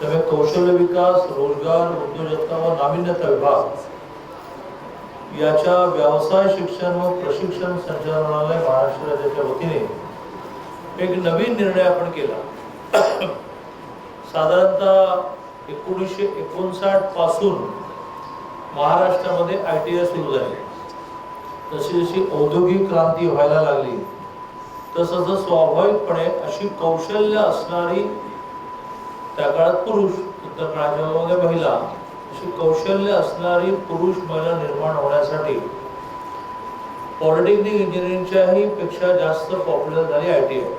त्यामुळे कौशल्य विकास रोजगार उद्योजकता व नाविन्यता विभाग याच्या व्यवसाय शिक्षण व प्रशिक्षण संचालनालय महाराष्ट्र राज्याच्या वतीने एक नवीन निर्णय आपण केला. साधारणतः एकोणीसशे एकोणसाठपासून महाराष्ट्रामध्ये आय टी आय सुरू झाले. जशी जशी औद्योगिक क्रांती व्हायला लागली तसं स्वाभाविकपणे अशी कौशल्य असणारी त्या काळात पुरुष त्या काळाच्या महिला अशी कौशल्य असणारी पुरुष महिला निर्माण होण्यासाठी पॉलिटेक्निक इंजिनिअरिंगच्याही पेक्षा जास्त पॉप्युलर झाली आय टी आय.